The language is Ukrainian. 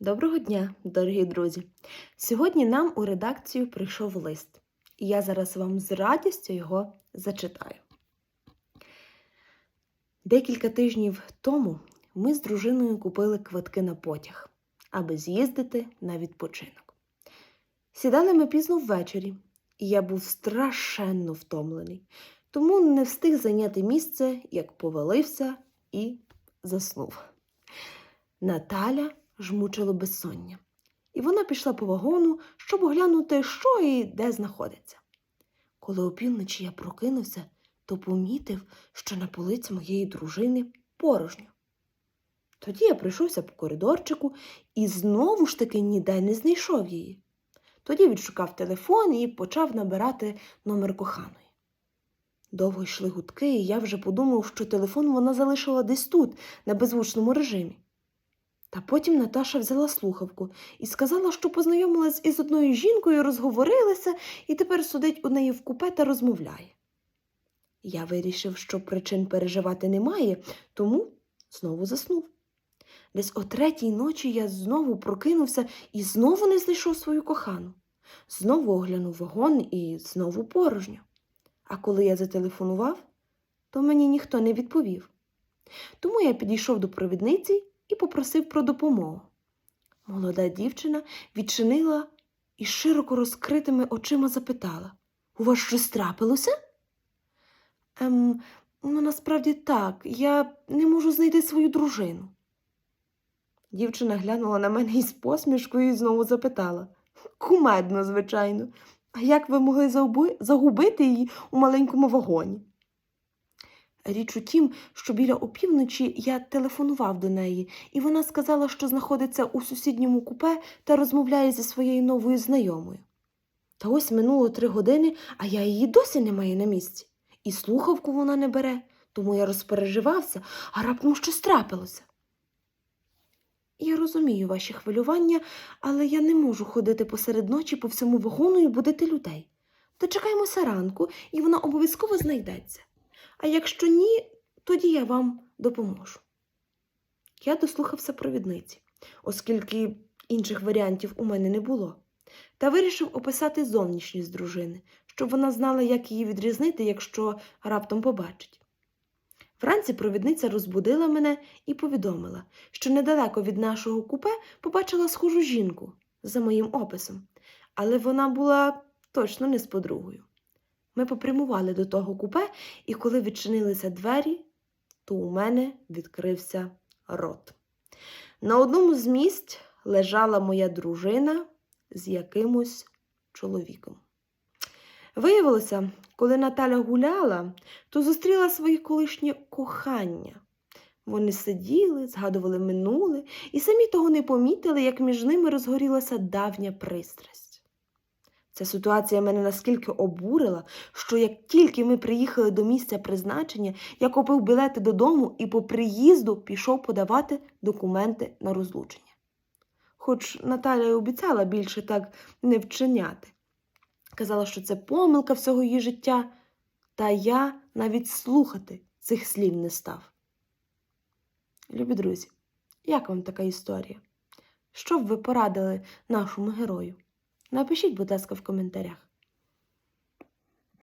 Доброго дня, дорогі друзі! Сьогодні нам у редакцію прийшов лист, і я зараз вам з радістю його зачитаю. Декілька тижнів тому ми з дружиною купили квитки на потяг, аби з'їздити на відпочинок. Сідали ми пізно ввечері, і я був страшенно втомлений, тому не встиг зайняти місце, як повалився і заснув. Наталя жмучило безсоння, і вона пішла по вагону, щоб оглянути, що і де знаходиться. Коли опівночі я прокинувся, то помітив, що на полиці моєї дружини порожньо. Тоді я пройшовся по коридорчику і знову ж таки ніде не знайшов її. Тоді відшукав телефон і почав набирати номер коханої. Довго йшли гудки, і я вже подумав, що телефон вона залишила десь тут, на беззвучному режимі. Та потім Наташа взяла слухавку і сказала, що познайомилась із одною жінкою, розговорилася і тепер сидить у неї в купе та розмовляє. Я вирішив, що причин переживати немає, тому знову заснув. Десь о третій ночі я знову прокинувся і знову не знайшов свою кохану. Знову оглянув вагон і знову порожньо. А коли я зателефонував, то мені ніхто не відповів. Тому я підійшов до провідниці попросив про допомогу. Молода дівчина відчинила і широко розкритими очима запитала У вас щось трапилося? Ем, ну насправді так, я не можу знайти свою дружину. Дівчина глянула на мене із посмішкою і знову запитала Кумедно, звичайно. А як ви могли загубити її у маленькому вагоні? Річ у тім, що біля опівночі я телефонував до неї, і вона сказала, що знаходиться у сусідньому купе та розмовляє зі своєю новою знайомою. Та ось минуло три години, а я її досі не маю на місці. І слухавку вона не бере, тому я розпереживався, а раптом щось трапилося. Я розумію ваші хвилювання, але я не можу ходити посеред ночі по всьому вагону і будити людей. Дочекаємося ранку, і вона обов'язково знайдеться. А якщо ні, тоді я вам допоможу. Я дослухався провідниці, оскільки інших варіантів у мене не було, та вирішив описати зовнішність дружини, щоб вона знала, як її відрізнити, якщо раптом побачить. Вранці провідниця розбудила мене і повідомила, що недалеко від нашого купе побачила схожу жінку за моїм описом, але вона була точно не з подругою. Ми попрямували до того купе, і коли відчинилися двері, то у мене відкрився рот. На одному з місць лежала моя дружина з якимось чоловіком. Виявилося, коли Наталя гуляла, то зустріла своє колишнє кохання. Вони сиділи, згадували минуле і самі того не помітили, як між ними розгорілася давня пристрасть. Ця ситуація мене наскільки обурила, що як тільки ми приїхали до місця призначення, я купив білети додому і по приїзду пішов подавати документи на розлучення. Хоч Наталя й обіцяла більше так не вчиняти. Казала, що це помилка всього її життя, та я навіть слухати цих слів не став. Любі друзі, як вам така історія? Що б ви порадили нашому герою? Напишіть, будь ласка, в коментарях.